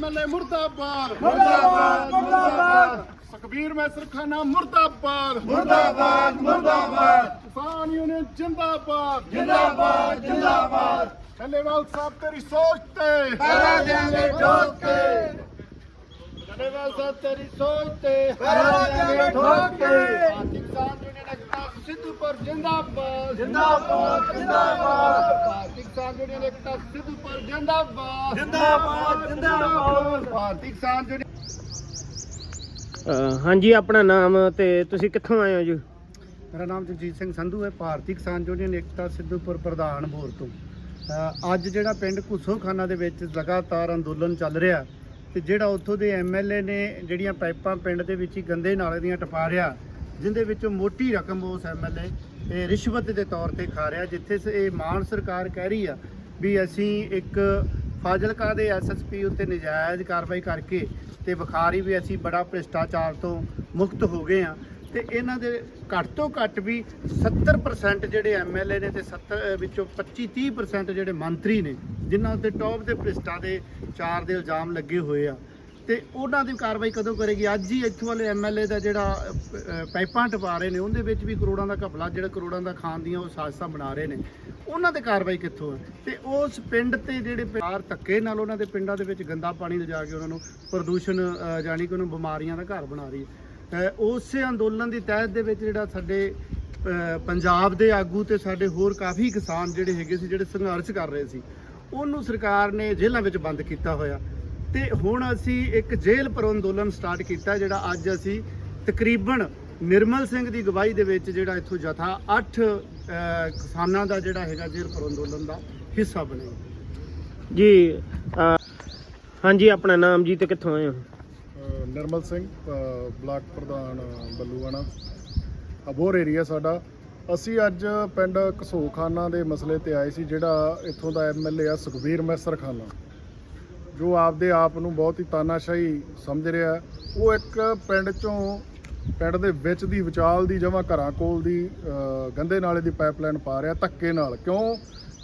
MLA ਮੁਰਦਾਬਾਦ। ਮੁਰਦਾਬਾਦ ਮੁਰਦਾਬਾਦ। ਸੁਖਬੀਰ ਮੈਸਰ ਖਾਨਾ ਮੁਰਦਾਬਾਦ। ਮੁਰਦਾਬਾਦ ਮੁਰਦਾਬਾਦ। ਕਿਸਾਨ ਯੂਨੀਅਨ ਜਿੰਦਾਬਾਦ। ਜਿੰਦਾਬਾਦ ਜਿੰਦਾਬਾਦ। ਢੱਲੇਵਾਲ ਸਾਹਿਬ ਤੇਰੀ ਸੋਚ ਤੇ। ਪਹਿਰਾ ਦਿਆਂਗੇ ਠੋਕ ਕੇ ਢੱਲੇਵਾਲ ਸਾਹਿਬ ਤੇਰੀ ਸੋਚ ਤੇ। ਪਹਿਰਾ ਦਿਆਂਗੇ ਠੋਕ ਕੇ ਸਿੱਧੂਪੁਰ ਜਿੰਦਾਬਾਦ। ਜਿੰਦਾਬਾਦ ਜਿੰਦਾਬਾਦ। ਭਾਰਤੀ ਕਿਸਾਨ ਯੂਨੀਅਨ ਏਕਤਾ ਸਿੱਧੂਪੁਰ ਜਿੰਦਾਬਾਦ। ਜਿੰਦਾਬਾਦ ਜਿੰਦਾਬਾਦ। ਭਾਰਤੀ ਕਿਸਾਨ ਯੂਨੀਅਨ ਅਹ ਹਾਂਜੀ ਆਪਣਾ ਨਾਮ ਤੇ ਤੁਸੀਂ ਕਿੱਥੋਂ ਆਏ ਹੋ ਜੀ? ਮੇਰਾ ਨਾਮ ਜਗਜੀਤ ਸਿੰਘ ਸੰਧੂ ਹੈ ਭਾਰਤੀ ਕਿਸਾਨ ਯੂਨੀਅਨ ਏਕਤਾ ਸਿੱਧੂਪੁਰ ਪ੍ਰਧਾਨ ਬੋਰ ਤੋਂ। ਅ, ਅੱਜ ਜਿਹੜਾ ਪਿੰਡ ਕੁਸੋਖਾਨਾ ਦੇ ਵਿੱਚ ਲਗਾਤਾਰ ਅੰਦੋਲਨ ਚੱਲ ਰਿਹਾ ਤੇ ਜਿਹੜਾ ਉੱਥੋਂ ਦੇ ਐਮਐਲਏ ਨੇ ਜਿਹੜੀਆਂ ਪਾਈਪਾਂ ਪਿੰਡ ਦੇ ਵਿੱਚ ਹੀ ਗੰਦੇ ਨਾਲੇ ਦੀਆਂ ਟਪਾ ਰਿਹਾ ਜਿੰਦੇ ਵਿੱਚੋਂ ਮੋਟੀ ਰਕਮ ਉਸ ਐਮਐਲਏ ਇਹ ਰਿਸ਼ਵਤ ਦੇ ਤੌਰ ਤੇ ਖਾ ਰਿਹਾ, ਜਿੱਥੇ ਸ- ਇਹ ਮਾਨ ਸਰਕਾਰ ਕਹਿ ਰਹੀ ਆ ਵੀ ਅਸੀਂ ਇੱਕ ਫਾਜ਼ਿਲਕਾ ਦੇ ਐਸਐਸਪੀ ਉੱਤੇ ਨਜਾਇਜ਼ ਕਾਰਵਾਈ ਕਰਕੇ ਤੇ ਵਿਖਾਰੀ ਵੀ ਅਸੀਂ ਬੜਾ ਭ੍ਰਿਸ਼ਟਾਚਾਰ ਤੋਂ ਮੁਕਤ ਹੋ ਗਏ ਆ। ਤੇ ਇਹਨਾਂ ਦੇ ਘੱਟ ਤੋਂ ਘੱਟ ਵੀ 70% ਜਿਹੜੇ ਐਮਐਲਏ ਨੇ ਤੇ 70 ਵਿੱਚੋਂ 25 30% ਜਿਹੜੇ ਮੰਤਰੀ ਨੇ, ਜਿਨ੍ਹਾਂ ਉੱਤੇ ਟੌਪ ਦੇ ਭ੍ਰਿਸ਼ਟਾ ਦੇ ਚਾਰ ਦੇ ਇਲਜ਼ਾਮ ਲੱਗੇ ਹੋਏ ਆ। ਤੇ ਉਹਨਾਂ ਦੀ ਕਾਰਵਾਈ ਕਦੋਂ ਕਰੇਗੀ? ਅੱਜ ਹੀ ਇੱਥੋਂ ਵਾਲੇ ਐਮਐਲਏ ਦਾ ਜਿਹੜਾ ਪਾਈਪਾਂ ਟਪਾ ਰਹੇ ਨੇ ਉਹਦੇ ਵਿੱਚ ਵੀ ਕਰੋੜਾਂ ਦਾ ਘਪਲਾ ਜਿਹੜਾ ਕਰੋੜਾਂ ਦਾ ਖਾਣ ਦੀਆਂ ਉਹ ਸਾਜ਼ਿਸ਼ਾਂ ਬਣਾ ਰਹੇ ਨੇ। ਉਹਨਾਂ ਤੇ ਕਾਰਵਾਈ ਕਿੱਥੋਂ ਹੈ? ਤੇ ਉਸ ਪਿੰਡ ਤੇ ਜਿਹੜੇ ਪਿਆਰ ਧੱਕੇ ਨਾਲ ਉਹਨਾਂ ਦੇ ਪਿੰਡਾਂ ਦੇ ਵਿੱਚ ਗੰਦਾ ਪਾਣੀ ਲਿਜਾ ਕੇ ਉਹਨਾਂ ਨੂੰ ਪ੍ਰਦੂਸ਼ਣ ਅ, ਜਾਣੀ ਕਿ ਉਹਨੂੰ ਬਿਮਾਰੀਆਂ ਦਾ ਘਰ ਬਣਾ ਰਹੀ ਹੈ। ਉਸੇ ਅੰਦੋਲਨ ਦੀ ਤਹਿਤ ਦੇ ਵਿੱਚ ਜਿਹੜਾ ਸਾਡੇ ਪੰਜਾਬ ਦੇ ਆਗੂ ਤੇ ਸਾਡੇ ਹੋਰ ਕਾਫੀ ਕਿਸਾਨ ਜਿਹੜੇ ਹੈਗੇ ਸੀ ਜਿਹੜੇ ਸੰਘਰਸ਼ ਕਰ ਰਹੇ ਸੀ ਉਹਨੂੰ ਸਰਕਾਰ ਨੇ ਜੇਲ੍ਹਾਂ ਵਿੱਚ ਬੰਦ ਕੀਤਾ ਹੋਇਆ। ਤੇ ਹੁਣ ਅਸੀਂ ਇੱਕ ਜੇਲ੍ਹ ਪਰ ਅੰਦੋਲਨ ਸਟਾਰਟ ਕੀਤਾ ਜਿਹੜਾ ਅੱਜ ਅਸੀਂ ਤਕਰੀਬਨ ਨਿਰਮਲ ਸਿੰਘ ਦੀ ਗਵਾਹੀ ਦੇ ਵਿੱਚ ਜਿਹੜਾ ਇੱਥੋਂ ਜਥਾ 8 ਕਿਸਾਨਾਂ ਦਾ ਜਿਹੜਾ ਹੈਗਾ ਜੇਲ੍ਹ ਪਰ ਅੰਦੋਲਨ ਦਾ ਹਿੱਸਾ ਬਣਿਆ। ਜੀ ਹਾਂਜੀ ਆਪਣਾ ਨਾਮ ਜੀ ਤੇ ਕਿੱਥੋਂ ਆਏ ਹੋ? ਨਿਰਮਲ ਸਿੰਘ ਬਲਾਕ ਪ੍ਰਧਾਨ ਬੱਲੂਆਣਾ। ਅਬੋਰ ਏਰੀਆ ਸਾਡਾ। ਅਸੀਂ ਅੱਜ ਪਿੰਡ ਘਸੋਖਾਨਾ ਦੇ ਮਸਲੇ ਤੇ ਆਏ ਸੀ ਜਿਹੜਾ ਇੱਥੋਂ ਦਾ ਐਮਐਲਏ ਆ ਸੁਖਬੀਰ ਮੈਸਰ ਖਾਨਾ। ਜੋ ਆਪਦੇ ਆਪ ਨੂੰ ਬਹੁਤ ਹੀ ਤਾਨਾਸ਼ਾਹੀ ਸਮਝ ਰਿਹਾ ਉਹ ਇੱਕ ਪਿੰਡ ਚੋਂ, ਪਿੰਡ ਦੇ ਵਿੱਚ ਦੀ ਵਿਚਾਲ ਦੀ ਜਮਾ ਘਰਾਂ ਕੋਲ ਦੀ ਗੰਦੇ ਨਾਲੇ ਦੀ ਪਾਈਪਲਾਈਨ ਪਾ ਰਿਹਾ, ਧੱਕੇ ਨਾਲ। ਕਿਉਂ?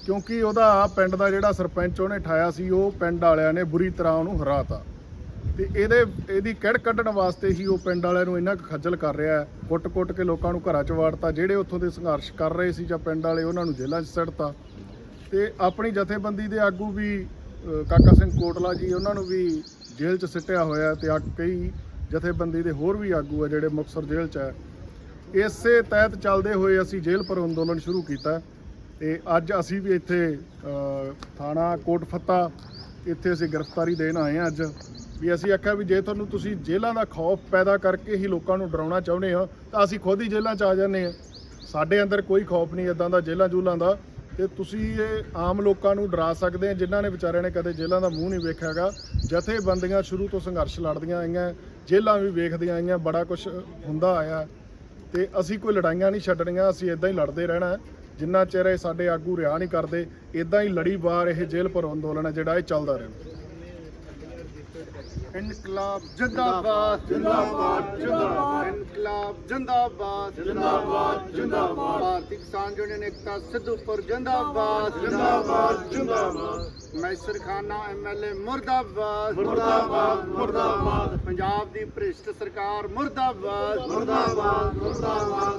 ਕਿਉਂਕਿ ਉਹਦਾ ਪਿੰਡ ਦਾ ਜਿਹੜਾ ਸਰਪੰਚ ਉਹਨੇ ਠਾਇਆ ਸੀ, ਉਹ ਪਿੰਡ ਵਾਲਿਆਂ ਨੇ ਬੁਰੀ ਤਰ੍ਹਾਂ ਉਹਨੂੰ ਹਰਾਤਾ। ਤੇ ਇਹਦੇ, ਇਹਦੀ ਕਿੜ ਕੱਢਣ ਵਾਸਤੇ ਹੀ ਉਹ ਪਿੰਡ ਵਾਲਿਆਂ ਨੂੰ ਇੰਨਾ ਕੁ ਖੱਜਲ ਕਰ ਰਿਹਾ ਹੈ। ਕੁੱਟ-ਕੁੱਟ ਕੇ ਲੋਕਾਂ ਨੂੰ ਘਰਾਂ 'ਚ ਵਾੜਤਾ, ਜਿਹੜੇ ਉੱਥੋਂ ਦੇ ਸੰਘਰਸ਼ ਕਰ ਰਹੇ ਸੀ ਜਾਂ ਪਿੰਡ ਵਾਲੇ ਉਹਨਾਂ ਨੂੰ ਜੇਲ੍ਹਾਂ 'ਚ ਸੱਟਤਾ। ਤੇ ਆਪਣੀ ਜਥੇਬੰਦੀ ਦੇ ਆਗੂ ਵੀ ਕਾਕਾ ਸਿੰਘ ਕੋਟਲਾ ਜੀ, ਉਹਨਾਂ ਨੂੰ ਵੀ ਜੇਲ੍ਹ 'ਚ ਸਿੱਟਿਆ ਹੋਇਆ ਤੇ ਆ ਕਈ ਜਥੇਬੰਦੀ ਦੇ ਹੋਰ ਵੀ ਆਗੂ ਆ ਜਿਹੜੇ ਮੁਕਤਸਰ ਜੇਲ੍ਹ 'ਚ ਹੈ ਇਸੇ ਤਹਿਤ ਚੱਲਦੇ ਹੋਏ ਅਸੀਂ ਜੇਲ੍ਹ ਪਰ ਅੰਦੋਲਨ ਸ਼ੁਰੂ ਕੀਤਾ ਤੇ ਅੱਜ ਅਸੀਂ ਵੀ ਇੱਥੇ ਥਾਣਾ ਕੋਟ ਫੱਤਾ, ਇੱਥੇ ਅਸੀਂ ਗ੍ਰਿਫਤਾਰੀ ਦੇਣ ਆਏ ਹਾਂ ਅੱਜ। ਵੀ ਅਸੀਂ ਆਖਿਆ ਵੀ ਜੇ ਤੁਹਾਨੂੰ ਤੁਸੀਂ ਜੇਲ੍ਹਾਂ ਦਾ ਖੌਫ ਪੈਦਾ ਕਰਕੇ ਹੀ ਲੋਕਾਂ ਨੂੰ ਡਰਾਉਣਾ ਚਾਹੁੰਦੇ ਹੋ, ਤਾਂ ਅਸੀਂ ਖੁਦ ਹੀ ਜੇਲ੍ਹਾਂ 'ਚ ਆ ਜਾਂਦੇ ਹਾਂ। ਸਾਡੇ ਅੰਦਰ ਕੋਈ ਖੌਫ ਨਹੀਂ ਇਦਾਂ ਦਾ ਜੇਲ੍ਹਾਂ ਜੂਲਾਂ ਦਾ ਤੇ ਤੁਸੀਂ ਇਹ ਆਮ ਲੋਕਾਂ ਨੂੰ ਡਰਾ ਸਕਦੇ ਆ, ਜਿਨ੍ਹਾਂ ਨੇ ਵਿਚਾਰਿਆਂ ਨੇ ਕਦੇ ਜੇਲ੍ਹਾਂ ਦਾ ਮੂੰਹ ਨਹੀਂ ਵੇਖਿਆਗਾ ਜਥੇਬੰਦੀਆਂ ਸ਼ੁਰੂ ਤੋਂ ਸੰਘਰਸ਼ ਲੜਦੀਆਂ ਆਈਆਂ, ਜੇਲ੍ਹਾਂ ਵੀ ਵੇਖਦੀਆਂ ਆਈਆਂ, ਬੜਾ ਕੁਝ ਹੁੰਦਾ ਆਇਆ। ਤੇ ਅਸੀਂ ਕੋਈ ਲੜਾਈਆਂ ਨਹੀਂ ਛੱਡਣੀਆਂ, ਅਸੀਂ ਇਦਾਂ ਹੀ ਲੜਦੇ ਰਹਿਣਾ। ਜਿੰਨਾ ਚਿਰ ਇਹ ਸਾਡੇ ਆਗੂ ਰਿਹਾ ਨਹੀਂ ਕਰਦੇ ਇਦਾਂ ਹੀ ਲੜੀ ਬਾਰ ਇਹ ਜੇਲ੍ਹ ਪਰ ਅੰਦੋਲਨ ਹੈ ਜਿਹੜਾ ਇਹ ਚੱਲਦਾ ਰਹਿਣਾ ਇਨਕਲਾਬ ਜਿੰਦਾਬਾਦ ਜਿੰਦਾਬਾਦ ਜਿੰਦਾਬਾਦ। ਇਨਕਲਾਬ ਜਿੰਦਾਬਾਦ ਜਿੰਦਾਬਾਦ ਜਿੰਦਾਬਾਦ। ਭਾਰਤੀ ਕਿਸਾਨ ਯੂਨੀਅਨ ਏਕਤਾ ਸਿੱਧੂਪੁਰ ਜਿੰਦਾਬਾਦ ਜਿੰਦਾਬਾਦ ਜਿੰਦਾਬਾਦ। ਮੈਸਰ ਖਾਨਾ ਐਮਐਲਏ ਮੁਰਦਾਬਾਦ। ਮੁਰਦਾਬਾਦ ਮੁਰਦਾਬਾਦ। ਪੰਜਾਬ ਦੀ ਭ੍ਰਿਸ਼ਟ ਸਰਕਾਰ ਮੁਰਦਾਬਾਦ। ਮੁਰਦਾਬਾਦ ਮੁਰਦਾਬਾਦ।